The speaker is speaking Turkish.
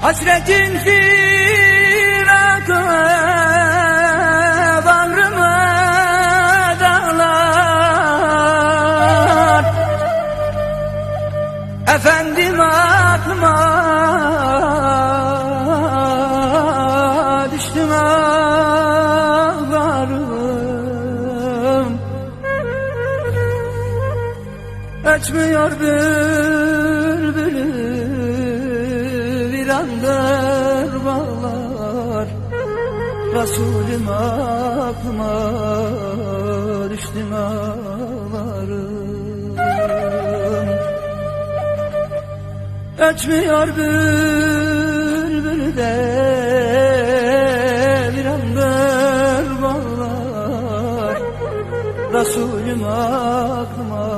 Hasretin firakı Bağrıma dağlar. Efendim aklıma Düştüm ağlarım. Açmıyor bülbülü Virandır bağlar Resulüm aklıma Düştüm ağlarım. Ötmüyor bülbül de Bir andır bağlar. Resulüm aklıma